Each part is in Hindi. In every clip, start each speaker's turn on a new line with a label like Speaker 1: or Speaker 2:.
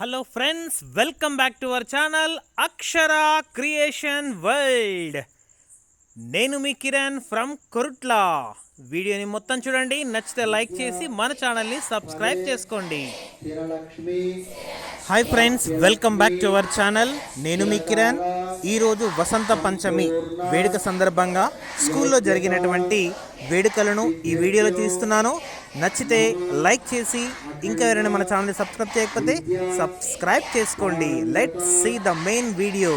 Speaker 1: Hello friends welcome back to our channel Akshara creation world నేను మీ కిరణ్ ఫ్రమ్ కొరుట్లా. వీడియోని మొత్తం చూడండి. నచ్చితే లైక్ చేసి మన ఛానల్ని సబ్స్క్రైబ్ చేసుకోండి. Hi friends welcome back to our channel నేను మీ కిరణ్. ఈరోజు వసంత పంచమి వేడుక సందర్భంగా స్కూల్లో జరిగినటువంటి వేడుకలను ఈ వీడియోలో చూస్తున్నాను నచ్చితే లైక్ చేసి ఇంకా ఎవరైనా మన ఛానల్ని సబ్స్క్రైబ్ చేయకపోతే సబ్స్క్రైబ్ చేసుకోండి.
Speaker 2: Let see the main video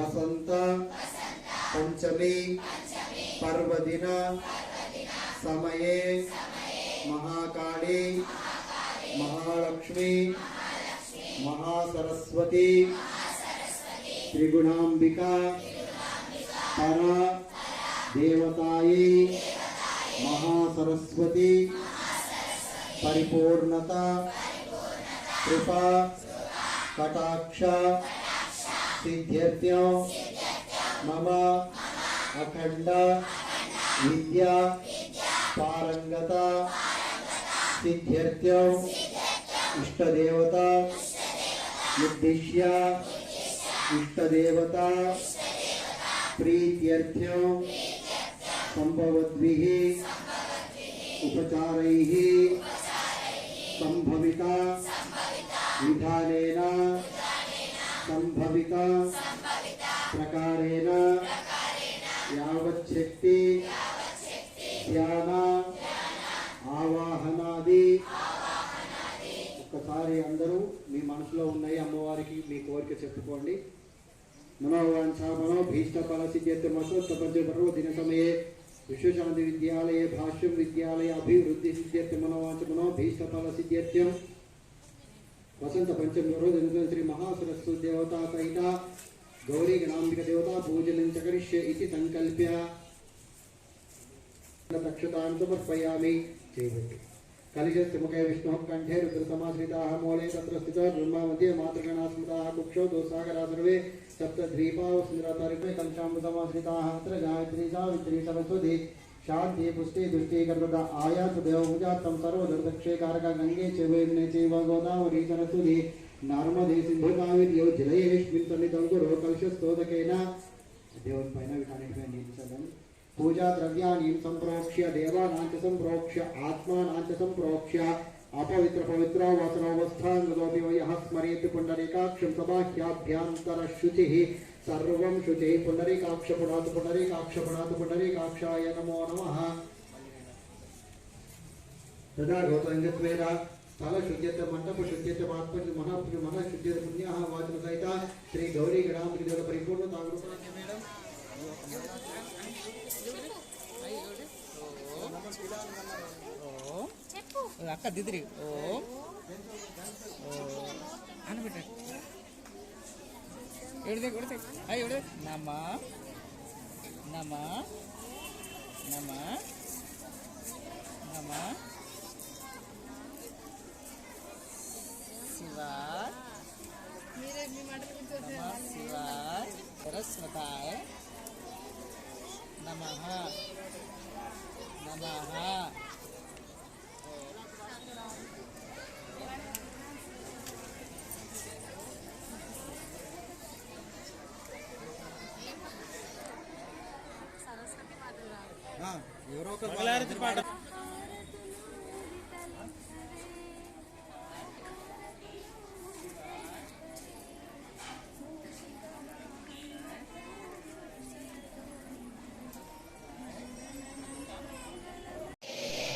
Speaker 2: Vasantha Panchami. पर्वदिन समये महाकाली महालक्ष्मी महासरस्वती त्रिगुणाम्बिका परा देवताई महासरस्वती परिपूर्णता कृपा कटाक्ष सिद्ध्यर्थ्यो मम अखंडा विद्या पारंगता सिद्ध्यर्थ्यम इष्टदेवता उद्देश्य इष्टदेवता प्रीत्यर्थ्यम संभवद्भिः उपचारैः संभविता विधानेन संभविता प्रकारेण। చెప్పుకోండి మనోవాంఛ మనో భీష్ట ఫల సిద్ధ్యర్థమసోత్తపంచపర్వ దిన సమయే విశ్వశాంతి విద్యాలయ భాష్యం విద్యాలయ అభివృద్ధి సిద్ధ్యర్థ మనోవాంఛ మనో భీష్ట వసంత పంచమి రోజు శ్రీ మహాసరస్సు దేవతా సహిత గౌరీ గణాంబిక దేవతా పూజనం చ ఇది సంకల్ప్య. దక్షతాం సమర్పయామి చేయబట్టి. कलिशस्मुखे विष्णुः कण्ठे रुद्रसमाश्रिताः मोले तत्र स्थितः ब्रह्ममध्ये मातृगणा स्मृताः कुक्षौ दोसागरा सर्वे सप्तद्वीपावस्मिरातर्पे कलिशामृतमाश्रिताः अत्र गायत्री सावित्री सरस्वती शान्ति पुष्टि दृष्टि कर्मदा आयात देवभुजा तं सर्वदर्दक्षेकारक गङ्गे चैवैर्णे चैव गोदावरी सरस्वती नर्मदे सिन्धुकाविर्यो जलयेष्मिन् सन्नितं गुरो कलशस्तोदकेन देवन् पैन विठाने नील सदन पूजाद्रव्याणीं सम्प्रोक्ष्य, देवानां च सम्प्रोक्ष्य, आत्मानां च सम्प्रोक्ष्य अपवित्रपवित्रावसरावस्थाङ्गतोऽपि यः स्मरेत् पुण्डरीकाक्षं सबाह्याभ्यान्तरशुचिः सर्वं शुचिः पुण्डरीकाक्षपुणात् पुण्डरीकाक्षपुणात् पुण्डरीकाक्षाय नमो नमः। तदा गौतङ्गत्वेन ಸ್ಥಳಶುದ್ಧತೆ ಮಂಟಪ ಶುದ್ಧತೆ ಮಾತ್ಮ ಮನ ಮನ ಶುದ್ಧತೆ ಪುಣ್ಯ ವಾಚನ ಸಹಿತ ಶ್ರೀ ಗೌರಿ ಗಣಾಂಬಿಕೆ
Speaker 3: ಪರಿಪೂರ್ಣ ತಾಂಗ್ರೂಪ ಮೇಡಮ್ అక్క దిద్రి ఓ అనబెట్టాడు ఎడితే కొడితే అయ్యి నమ్మ నమ్మ నమ్మ నమ్మ శివా శివా సరస్వతాయ నమ. నమ.
Speaker 2: ఎవరో ఒక
Speaker 1: పాట.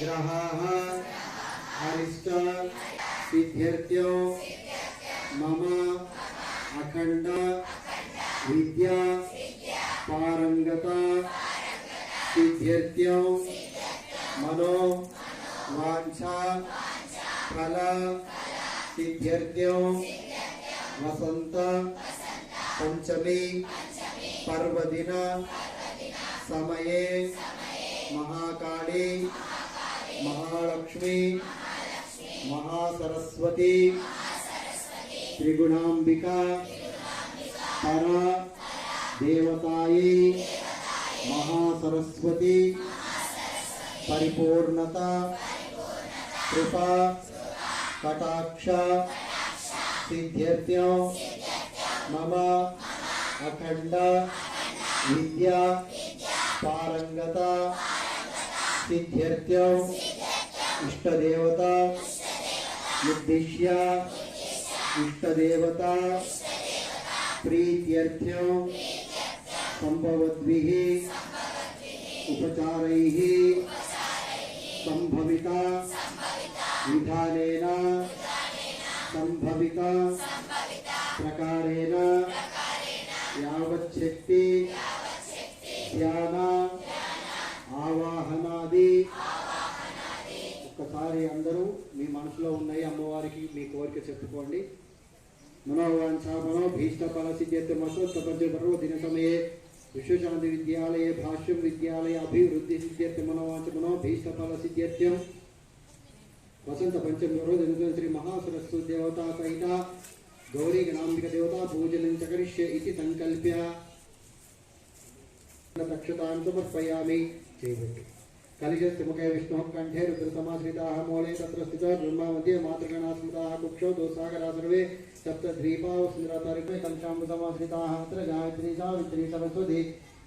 Speaker 2: ग्रहाः मम अखण्ड विद्या पारङ्गत सिद्ध्यर्थ्यो मनो वाञ्छा फल सिद्ध्यर्थ्यो वसन्त पंचमी पर्वदिन, समये, महाकाली महालक्ष्मी महासरस्वती त्रिगुणांबिका पर देवताई महासरस्वती परिपूर्णता कृपा कटाक्ष सिद्ध्यर्थ्यों मम अखंड विद्या पारंगता सिद्ध्यर्थ्यौ इष्टदेवता उद्दिश्य इष्टदेवता प्रीत्यर्थ्यौ संभवद्भिः उपचारैः संभविता विधानेन संभविता प्रकारेण यावच्छक्ति ध्याना ఒక్కసారి అందరూ మీ మనసులో ఉన్నాయి అమ్మవారికి మీ కోరిక చెప్పుకోండి. మనోవాంఛ మనో భీష్ట ఫల సిద్ధ్యర్థ పర్వ దిన సమయే విశ్వశాంతి విద్యాలయ భాష్యం విద్యాలయ అభివృద్ధి సిద్ధ్యర్థ మనోవాంఛ మనో భీష్ట ఫల వసంత పంచమి రోజు దిన శ్రీ మహాసరస్సు దేవతా సహిత గౌరీ గణాంబిక దేవతా పూజనం చ ఇది సంకల్ప్య. దక్షతాం సమర్పయామి చేయబట్టు कलिशस्त्रिमुखे विष्णुः कण्ठे रुद्रसमाश्रिताः मूले तत्र स्थितः ब्रह्ममध्ये मातृगणा स्मृताः कुक्षौ दोसागरा सर्वे सप्तद्वीपावसुन्दरतर्गे कञ्चामृतमाश्रिताः अत्र गायत्रीशा वित्री सरस्वती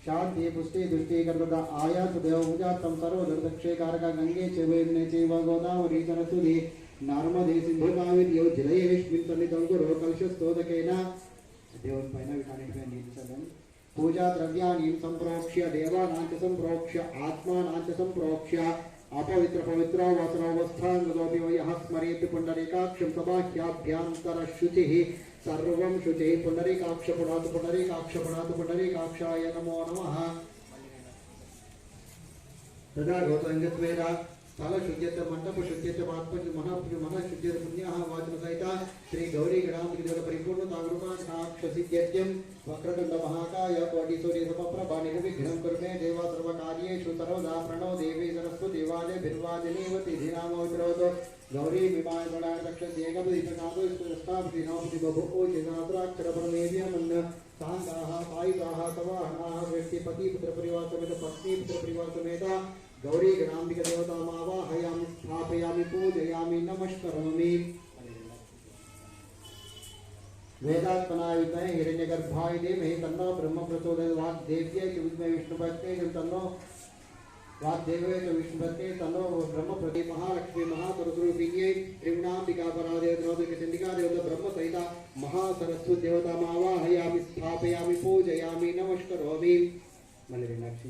Speaker 2: शान्ति पुष्टि दृष्टि कर्मदा आयात देवभुजा तं सर्वधर्दक्षे कारका गङ्गे चैवेम्ने चैव गोदावरी सरस्वती नर्मदे सिन्धुकाविर्यौ जलये विष्मिन् तन्नितं गुरो कलशस्तोदकेन देवन् पैन विठाने नीलचन्दन् पूजाद्रव्याणीं सम्प्रोक्ष्य प्रोक्ष्य च सम्प्रोक्ष्य, आत्मानां च सम्प्रोक्ष्य अपवित्रपवित्रावसरावस्थाङ्गतोऽपि वयः स्मरेत् पुण्डरीकाक्षं सबाह्याभ्यान्तरशुचिः सर्वं शुचिः पुण्डरीकाक्ष पुण्डरीकाक्ष पुण्डरीकाक्षाय नमो नमः। तदा गौतङ्गत्वेन ಸ್ಥಳಶುದ್ಧತೆ ಮಂಟಪ ಶುದ್ಧತೆ ಆತ್ಮಜ ಮನ ಮನ ಶುದ್ಧತೆ ಪುಣ್ಯ ವಾಚನ ಸಹಿತ ಶ್ರೀ ಗೌರಿ ಗಣಾಂತಿಕ ಪರಿಪೂರ್ಣ ತಾಗೃಪಾ ಸ್ನಾತ್ ಪ್ರಸಿದ್ಧಂ ವಕ್ರಗಂಧ ಮಹಾಕಾಯ ಕೋಟಿ ಸೂರ್ಯ ಸಮಪ್ರಭಾ ನಿರ್ವಿಘ್ನಂ ಕುರುಮೆ ದೇವ ಸರ್ವ ಕಾರ್ಯೇಷು ಸರ್ವದಾ ಪ್ರಣೋ ದೇವಿ ಸರಸ್ವ ದೇವಾಲಯ ಬಿರ್ವಾದಿನೇವ ತಿಥಿ ನಾಮೋದ್ರವದು ಗೌರಿ ವಿಮಾನ ದಕ್ಷ ಏಕಪದಿತನಾಥೋ ಸ್ಥಾಪತಿ ನಾಪತಿ ಬಭೋ ಜನಾದ್ರಾಕ್ಷರ ಪರಮೇವ್ಯಮನ್ನ ಸಾಂಗಾಹ ಪಾಯುಗಾಹ ಸವಾಹನಾಹ ವ್ಯಕ್ತಿ ಪತಿ ಪುತ್ರ ಪರಿವಾರ ಸಮೇತ ಪತ್ನಿ ಪುತ್ರ ಪರಿವಾರ ಸಮೇತ गौरी गणाम्बिक देवता आवाहयाम स्थापयामि, पूजयामि, नमस्करोमि। वेदात्मनाय विद्महे हिरण्यगर्भाय धीमहि तन्नो ब्रह्म प्रचोदयात् वाग्देव्यै च विद्महे विष्णुभक्त्यै च तन्नो, वाग्देव्यै च विष्णुभक्त्यै तन्नो ब्रह्म प्रति महालक्ष्मी महासरस्वरूपिण्यै त्रिगुणाम्बिकापराधे द्रौदिकचण्डिका देवता ब्रह्मसहिता महासरस्वतीदेवतामावाहयामि स्थापयामि, पूजयामि, नमस्करोमि। मल्लिनाक्षी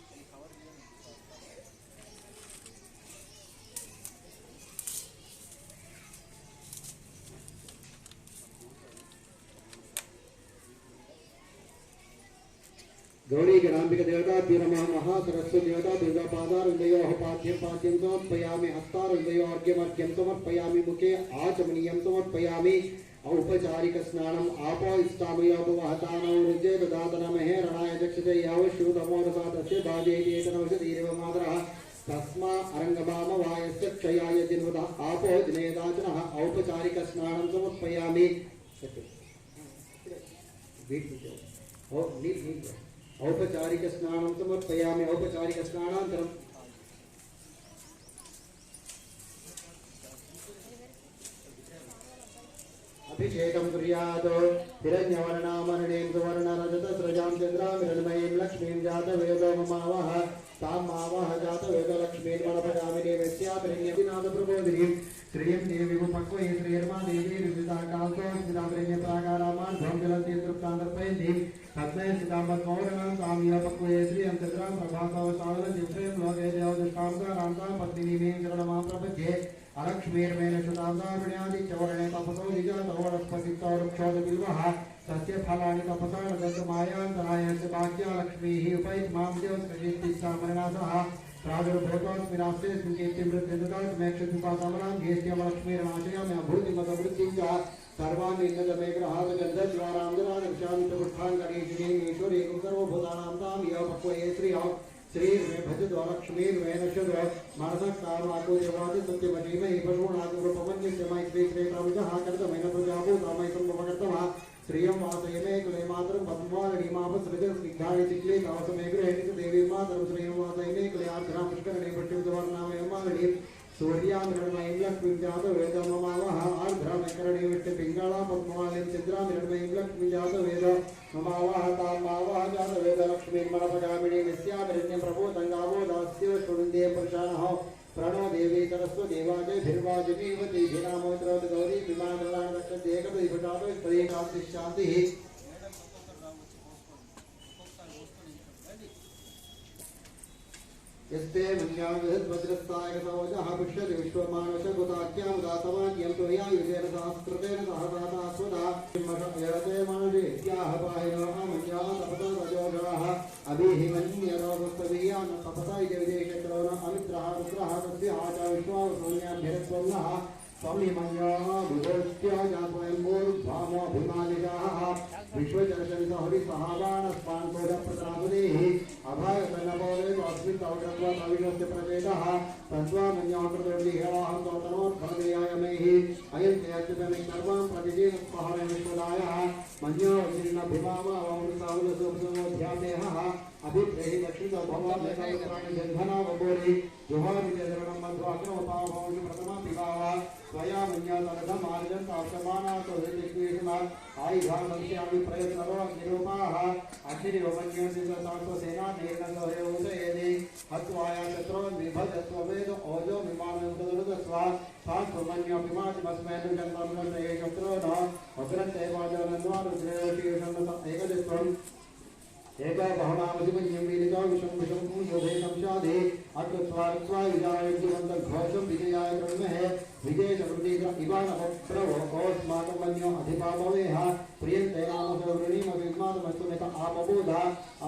Speaker 2: गौरी गणाम्बिक देवता नमः महासरस्वती देवता दुर्गा पादारुदयोः पाठ्यं समर्पयामि हस्तारुदयो समर्पयामि मुखे आचमनीयं समर्पयामि औपचारिक स्नानम् ददातनमहे रणाय चक्षते एतनौषधीरेव मातरः तस्मा क्षयाय आपो दिनेदाचनः औपचारिक स्नानं समर्पयामि औ नीट् नीट् औपचारिक स्नानं समर्पयामि औपचारिक स्नानान्तरं अभिषेकं कुर्यात् हिरण्यवर्णामरणीं सुवर्णरजतस्रजां चन्द्रामिरण्मयीं लक्ष्मीं जातवेदो ममावह तां मावह जातवेदलक्ष्मीं गणपगामिनीं यस्याभिरण्यतिनाथप्रबोधिनीं श्रियं देवी उपक्वये श्रीर्मा देवी विविधाकान्तो स्मिताभिरण्यप्राकारामान् जलन्तीं तृप्तान्तर्पयन्तीं तस्मै सितामद्मौरणं तां यपक्वये श्रियं चन्द्रां प्रभासवसावरजिह्रें लोके देवदुष्कान्ता रान्ता पत्नीमीं शरणमां प्रपद्ये। अलक्ष्मीर्मेण शुतान्तारुण्यादि चवर्णे तपसो निजातवरस्पतित्ववृक्षोदबिल्वः तस्य फलानि तपसा नदन्तमायान्तरायस्य भाग्या लक्ष्मीः उपैति माँ देवस्कृतिस्सामरणासः प्रादुर्भूतोऽस्मि राष्ट्रेऽस्मिन् कीर्तिं वृद्धिन्दुकात् मे क्षुत्पिपासामनां घेष्ट्यमलक्ष्मीर्नाशयामि अभूतिमतवृत्तिं च। सर्वान्निन्दमे ग्रहाद गन्धज्वारान्दरादर्शान्तपुष्ठाङ्गणेशिनीश्वरीं सर्वभूतानां य पक्वये श्रियः श्रीर्मे भजद्व लक्ष्मीर्मे नशद्व मनसः कामाको देवादि सत्यमधीमहि पशूनागुरुपमन्यस्य मैत्रीश्रेताविजः कर्तमेन प्रजाभूतामय श्रियं वासयमे कुले मातरं पद्मवारिणी चिक्ले तावसमे गृहेणि च देवी मातरं श्रियं वासयमे कुले आर्द्रां पुष्करणे पश्चिमदवर्णामय मालिनी सूर्यामिरणमयीं लक्ष्मीं जातवेद ममावः आर्द्रामिकरणे विष्णुपिङ्गळा पद्मवालिं चन्द्रामिरणमयीं लक्ष्मीं जातवेद ममावः तां मावः जातवेद लक्ष्मीं मनपगामिनीं यस्यामिरण्यं प्रबोधङ्गावो दास्यो शृण्डे पुरुषाणः प्रणो देवी सरस्वती वाजभिर्वाजमीवती भिनामोद्रवति गौरी विमानराण रक्षते एकपदिभुजातो यस्ते मन्याविधद्वज्रस्ताय सवजः पुष्यति विश्वमानशकुताख्यां दातवाक्यं त्वयायुजेन सहस्कृतेन सह दाता स्वदा यरते मानुषे इत्याह पाहिनो मन्या तपता रजोषाः अभिहिमन्यरोगस्तवीयान् तपता इति विदेशत्रो न अमित्रः रुद्रः तस्य आचा विश्वावसौन्याभ्यरस्वन्नः त्वमिमन्याः बुधोष्ट्या जातवयम्बोरुद्धामोऽभिमानिजाः विश्वजनशरित हरिसहावानस्पान्तोजप्रत्रापदेः अभागतनपौरे अस्मिन् तवगत्वा तविषस्य प्रचेतः तद्वामन्याकृतोल्लिहेवाहं तवतनोत्फलदेयायमैः अयं ते अच्युतमे सर्वां प्रतिजीवस्पहरे विश्वदायः। मन्यो वचिन्नभिमामावमृतावलसोपसमोऽध्यादेहः अभिप्रेहि दक्षिण भवान् जन्धनावबोधि। जुहाविजरणं मध्वाक्रमपावभवति प्रथमा ఆయుధానంత్యామి ప్రయత్నలో నిరూపాహ అగ్నిరివమన్యోసేనా నిర్ణయోసేది హత్వాయా శత్రో విభజత్వమేద ఓజో విమానోదృతస్వ సాత్వమన్యోభిమాజమస్మేన చంద్రో నగ్రంతేవాజో నన్వారుద్రేషం ఏకదిత్వం सात्वमन्योऽपिमातिमस्मै जन्मं ये शत्रो न अग्रन्ते वाजनन्वारुद्रेशीर्षं एकदित्वम् एका बहुनामधिपन्यं वीरिता विषं विषं शोभे संशादे अत्वत्वात्वा विजायज्यवन्त घोषं विजयाय ब्रह्महे विजय समृद्धि इवानभप्रभो ओस्माकं मन्यो अधिपापवेह प्रियन्ते नाम सौरणीमविद्मानमस्तु नेत आपबोधा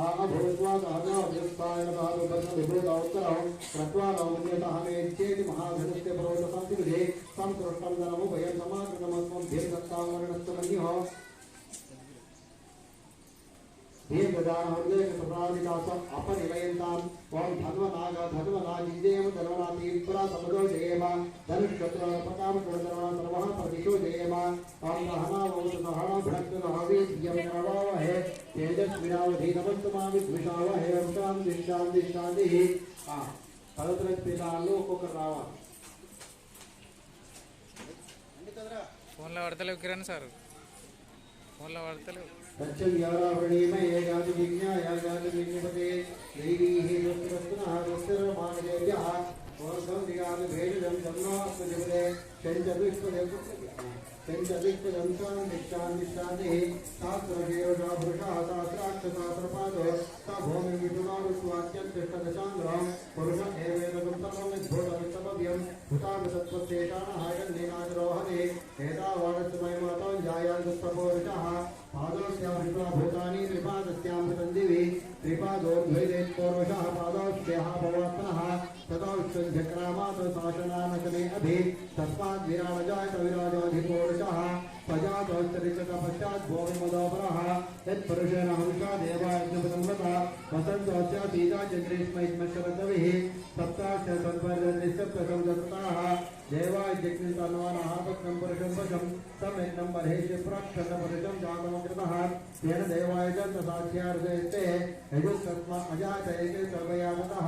Speaker 2: आभूत्वा सहजाभ्यस्ताय साधु बद्ध विभूता उत्तरौ क्रत्वा नौमन्यतः मे चेति महाधनस्य पर्वतसंस्कृते संसृष्टं धनमुभयं समाकृतमस्मं दीर्घत्तां वर्णस्तु मन्योः దీర్ఘదానహృదయ సదావికాస అపనిలయంతాం ఓం ధన్వనాగ ధన్వనాజీదేవ ధన్వనాతీశ్వర సమదోషేమ ధనుష్కత్రపకామ కుడధర్వా సర్వ ప్రతిశోషేమ ఓం సహనా ఓం సహన భక్తులహవీయం నవావహే తేజస్వినావధి నమస్తమామి ద్విషావహే ఓం శాంతి శాంతి శాంతి పదతరగతి పిల్లలు ఒక్కొక్కరు రావాలి
Speaker 4: ఫోన్లో పడతలేవు కిరణ్ సార్ ఫోన్లో పడతలేవు
Speaker 2: तच्चं यारावणीम ये जाति विज्ञा या जाति विज्ञपते दैवीः वस्त्रवस्त्रः वस्त्रमानदेव्यः ओर्धं दिगामि भेदं जन्मास्पदिपदे शञ्चविष्पदे शञ्चविष्पदं शां दिक्षां दिक्षान्तिः शास्त्रशेषा पुरुषः शास्त्राक्षशास्त्रपादो स भूमिं विदुरानुस्वात्यन्तिष्ठदशाङ्ग्रहं पुरुष एवेदं सर्वमिद्भूतमित्तमव्यं हुतामसत्त्वशेषाणः यन्नेनाग्रोहणे एतावानस्मयमातां जायान्तस्तपोरुषः पादोस्यां भूतानि त्रिपादस्यां दिवि त्रिपादोद्वैदेत्पूर्वशः पादोष्यः भवत्नः ततोष्यक्रमात् शासनानशने अभि तस्मात् विरामजायत विराजोऽधिपूरुषः पश्चात् भोगमदोपरः यत्पुरुषेण हंसा देवायज्ञपदम्रता वसन्तोस्य सीता चन्द्रेष्मैष्मशरदविः सप्ताश्च सन्पर्यनिश्चप्तसंदत्ताः देवायज्ञतन्वानः पक्नं पुरुषं वशं सम्यग्नं बर्हिषि प्राक्षन्नपुरुषं जातमकृतः तेन देवाय चन्द्रसाक्ष्यार्जयते यजुस्तस्मा अजात एके सर्वयामतः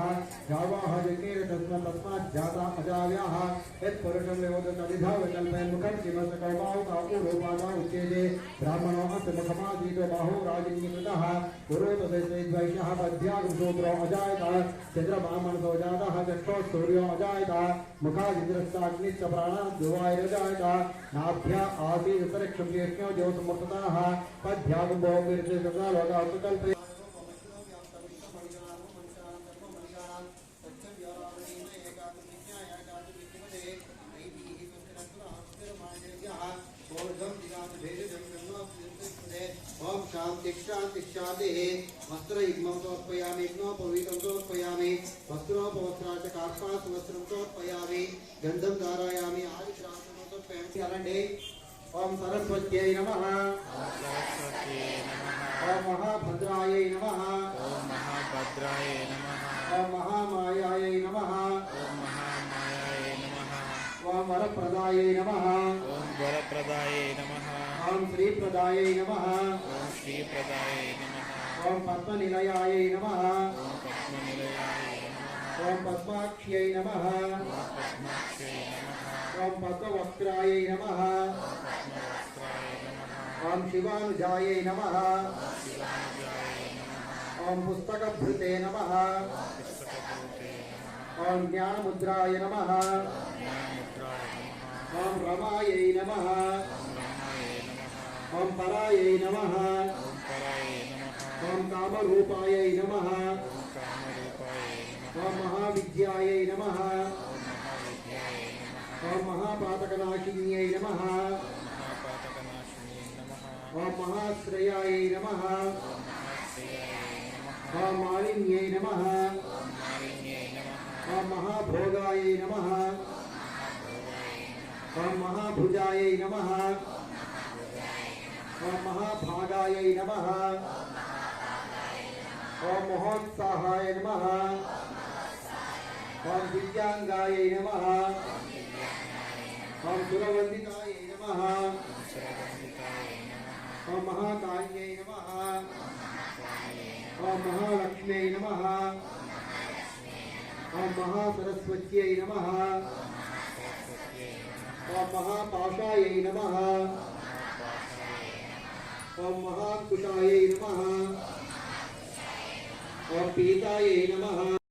Speaker 2: गावाः जज्ञेन तस्मा तस्मात् जाता अजाव्याः यत्पुरुषं विवदतदिधावकल्पयन् मुखं किमसकौमावता उरूपादा उच्यते। ब्राह्मणो अस्य मुखमादीतो बाहो राजनीकृतः पुरोतदैश्वैद्वैष्यः पद्भ्यागुशूद्रो अजायत। चन्द्रब्राह्मणसो जातः चक्षो सूर्यो अजायत। मुखादिन्द्रस्ताग्निश्च प्राणाद्युवायरजायत नाभ्या आसीदन्तरिक्षं ज्येष्ठ्यो ज्योतिमृतताः पद्भ्यागुम्भो वीर्ये सदालोकास्तुकल्पे ओम शांति शांति शांति वस्त्र युग्मं समर्पयामि यज्ञोपवीतं వస్త్రం పవిత్రాచ కార్పా వస్త్రంతో పయామి గంధం ధారాయామి ఆది శ్రాసంతో పెంచాలండి ఓం సరస్వత్యై నమ. ఓం మహాభద్రాయ నమ.
Speaker 4: ఓం మహాభద్రాయ నమ
Speaker 2: ఓం మహామాయాయ నమ ఓం వరప్రదాయ నమ.
Speaker 4: ఓం వరప్రదాయ నమ.
Speaker 2: ఓం శ్రీప్రదాయ నమ.
Speaker 4: ఓం శ్రీప్రదాయ నమ.
Speaker 2: ఓం పద్మనిలయాయ నమ. ఓం పద్మనిలయాయ
Speaker 4: ॐ पद्माक्ष्यै नमः।
Speaker 2: ॐ
Speaker 4: पद्मवक्त्रायै नमः।
Speaker 2: ॐ
Speaker 4: शिवानुजायै नमः।
Speaker 2: ॐ
Speaker 4: पुस्तकभृते नमः।
Speaker 2: ॐ
Speaker 4: ज्ञानमुद्राय नमः। ॐ रमायै नमः। ॐ परायै नमः। ॐ कामरूपायै नमः। ओम महाविद्यायै नमः।
Speaker 2: ओम
Speaker 4: महापातकनाशिन्यै नमः। ओम नमः। मालिन्यै नमः।
Speaker 2: महाभोगायै नमः। महाभुजायै नमः। महाभागायै नमः। महोत्साहाय नमः। ओम दिव्यांगाय नमः। ओम
Speaker 4: सुरवंदिताय नमः।
Speaker 2: ओम महाकाल्यै नमः। ओम महालक्ष्म्यै नमः। ओम
Speaker 4: महासरस्वत्यै नमः।
Speaker 2: ओम महापाशायै नमः। ओम महाकुशायै नमः। ओम पीतायै नमः।